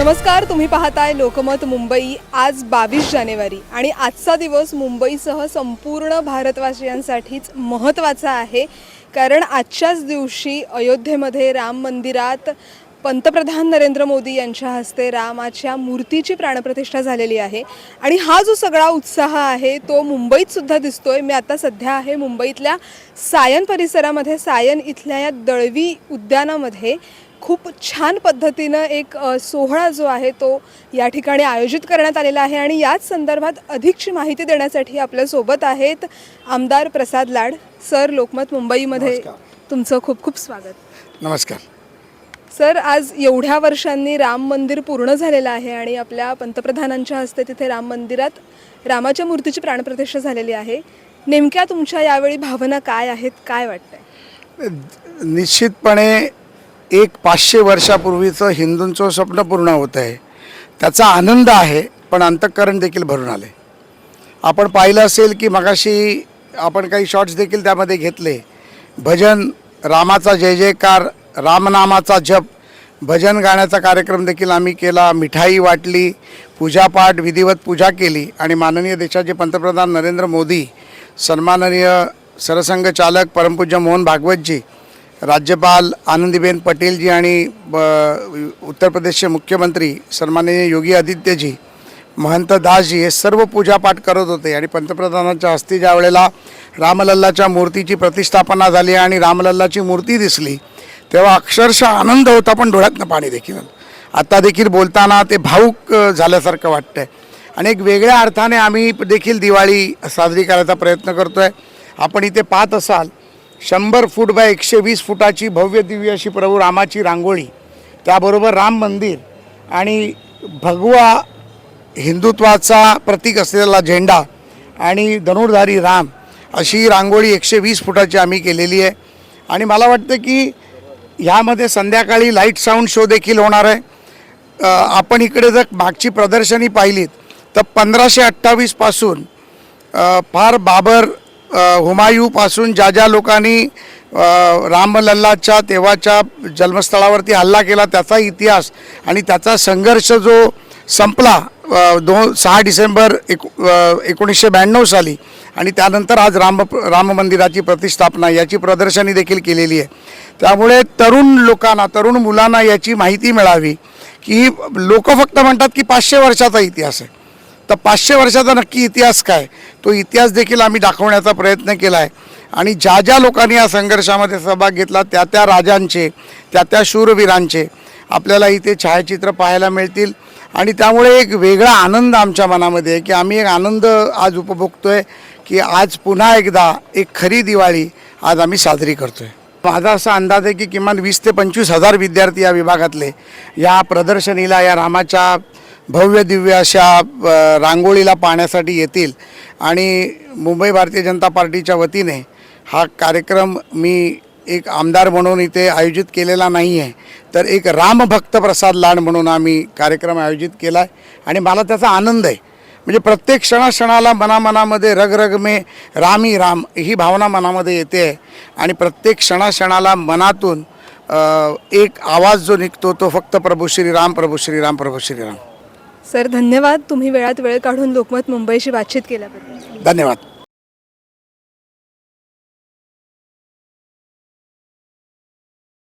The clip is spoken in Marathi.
नमस्कार तुम्ही पाहताय लोकमत मुंबई. आज बावीस जानेवारी आणि आजचा दिवस मुंबईसह संपूर्ण भारतवासियांसाठीच महत्त्वाचा आहे. कारण आजच्याच दिवशी अयोध्येमध्ये राम मंदिरात पंतप्रधान नरेंद्र मोदी यांच्या हस्ते रामाच्या मूर्तीची प्राणप्रतिष्ठा झालेली आहे. आणि हा जो सगळा उत्साह आहे तो मुंबईत सुद्धा दिसतोय. मी आता सध्या आहे मुंबईतल्या सायन परिसरामध्ये सायन इथल्या या दळवी उद्यानामध्ये. खूप छान पद्धतीनं एक सोहळा जो आहे तो या ठिकाणी आयोजित करण्यात आलेला आहे आणि याच संदर्भात अधिकची माहिती देण्यासाठी आपल्यासोबत आहेत आमदार प्रसाद लाड सर लोकमत मुंबईमध्ये. तुमचं खूप खूप स्वागत. नमस्कार. सर आज एवढ्या वर्षांनी राम मंदिर पूर्ण झालेलं आहे आणि आपल्या पंतप्रधानांच्या हस्ते तिथे राम मंदिरात रामाच्या मूर्तीची प्राणप्रतिष्ठा झालेली आहे. नेमक्या तुमच्या यावेळी भावना काय आहेत? काय वाटतंय? निश्चितपणे एक पाचशे वर्षापूर्वीचं हिंदूंचं स्वप्न पूर्ण होत आहे. त्याचा आनंद आहे पण अंतःकरण देखील भरून आले आपण पाहिलं असेल की मगाशी आपण काही शॉट्स देखील त्यामध्ये घेतले. भजन रामाचा जय जयकार रामनामाचा जप भजन गाण्याचा कार्यक्रम देखील आम्ही केला मिठाई वाटली पूजापाठ विधिवत पूजा केली. आणि माननीय देशाचे पंतप्रधान नरेंद्र मोदी सन्माननीय सरसंघचालक परमपूज्य मोहन भागवतजी राज्यपाल आनंदीबेन पटेलजी आणि ब- उत्तर प्रदेशचे मुख्यमंत्री सन्माननीय योगी आदित्यजी महंत दासजी हे सर्व पूजापाठ करत होते आणि पंतप्रधानांच्या हस्ते ज्या वेळेला रामलल्लाच्या मूर्तीची प्रतिष्ठापना झाली आणि रामलल्लाची मूर्ती दिसली तेव्हा अक्षरशः आनंद होता पण डोळ्यातनं पाणी देखील. आता देखील बोलताना ते भाऊक झाल्यासारखं वाटतंय. आणि एक वेगळ्या अर्थाने आम्ही देखील दिवाळी साजरी करायचा प्रयत्न करतोय. आपण इथे पाहत असाल शंभर फूट बाय एकशे वीस फुटाची भव्य दिव्य अशी प्रभू रामाची रांगोळी त्याबरोबर राम मंदिर आणि भगवा हिंदुत्वाचा प्रतीक असलेला झेंडा आणि धनुर्धारी राम अशी रांगोळी एकशे वीस फुटाची आम्ही केलेली आहे. आणि मला वाटतं की ह्यामध्ये संध्याकाळी लाइट साऊंड शो देखील होणार आहे. आपण इकडे जर मागची प्रदर्शनी पाहिलीत तर पंधराशे अठ्ठावीसपासून फार बाबर हुमायूपासून ज्या ज्या लोकांनी रामलल्लाच्या तेव्हाच्या जन्मस्थळावरती हल्ला केला त्याचा इतिहास आणि त्याचा संघर्ष जो संपला दोन सहा डिसेंबर एक एकोणीसशे ब्याण्णव साली आणि त्यानंतर आज राम राम मंदिराची प्रतिष्ठापना याची प्रदर्शनी देखील केलेली आहे. त्यामुळे तरुण लोकांना तरुण मुलांना याची माहिती मिळावी की लोक फक्त म्हणतात की पाचशे वर्षाचा इतिहास आहे. तर पाचशे वर्षाचा नक्की इतिहास काय? तो इतिहास देखील आम्ही दाखवण्याचा प्रयत्न केला आहे आणि ज्या ज्या लोकांनी या संघर्षामध्ये सहभाग घेतला त्या त्या राजांचे त्या त्या शूरवीरांचे आपल्याला इथे छायाचित्र पाहायला मिळतील. आणि त्यामुळे एक वेगळा आनंद आमच्या मनामध्ये आहे की आम्ही एक आनंद आज उपभोगतो आहे की आज पुन्हा एकदा एक खरी दिवाळी आज आम्ही साजरी करतो आहे माझा असा अंदाज आहे की किमान वीस ते पंचवीस हजार विद्यार्थी या विभागातले या प्रदर्शनीला या रामाच्या भव्य दिव्य अशा रांगोळीला पाहण्यासाठी येतील. आणि मुंबई भारतीय जनता पार्टीच्या वतीने हा कार्यक्रम मी एक आमदार म्हणून इथे आयोजित केलेला नाही आहे तर एक रामभक्त प्रसाद लाड म्हणून आम्ही कार्यक्रम आयोजित केला आहे आणि मला त्याचा आनंद आहे. म्हणजे प्रत्येक क्षणाक्षणाला मनामनामध्ये रगरग मे रामी राम ही भावना मनामध्ये येते. आहे आणि प्रत्येक क्षणाक्षणाला मनातून एक आवाज जो निघतो तो फक्त प्रभू श्रीराम प्रभू श्रीराम प्रभू श्रीराम सर धन्यवाद. तुम्ही वेळात वेळ काढून लोकमत मुंबईशी बातचीत केल्याबद्दल. धन्यवाद.